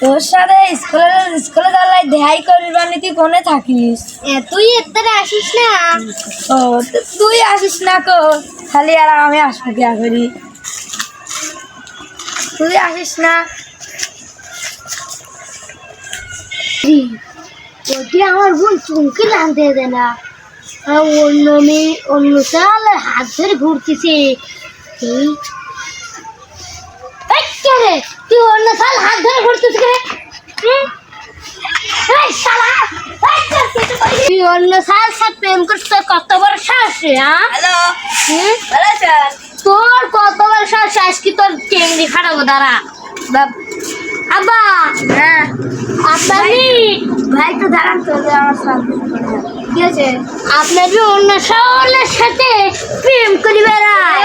তোর সাথে স্কুলে স্কুলে তাহলে দেহাই করিবার নাকি কোনে থাকিস? তুই এত্তারে আসিস না? ও তুই আসিস না কো? খালি আর আমি আসব কি করি? তুই আসিস না? যদি আমার বোন চুমকে জানতে দে না অন্য মেয়ে অন্য চাল হাত ধরে ঘুরতেছে এই রে? তুই অন্য চাল হাত ধরে ঘুরতেছিস রে? এই শালা! এই কে রে? তুই অন্য সাল সাথে প্রেম করছিস তোর কত বড় সাহস রে, হ্যাঁ তোর কত বড় সাহস আজকে তোর চেংড়ি খাটাবো দাঁড়া। আব্বা! হ্যাঁ। আপনি ভাই তো দাঁড়ান তো আমার সাথে। কি আছে আপনার অন্য সকলের সাথে প্রেম করি বেড়ায়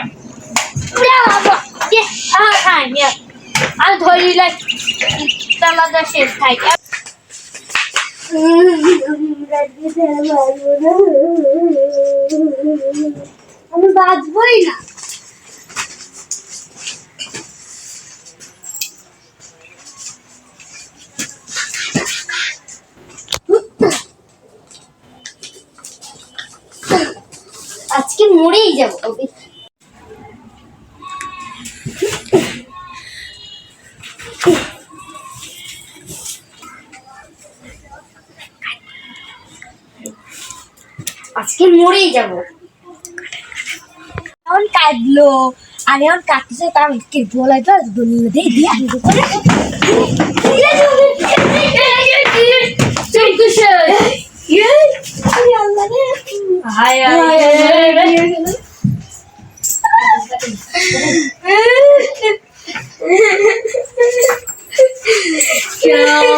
আমি বাঁচবই না। আজকে মরেই যাব এখন মরেই যাব এখন কাঁদলো আর এখন কাটতেছে তার কে বলে তো দলিল দিয়ে দিয়ে আমি Yeah.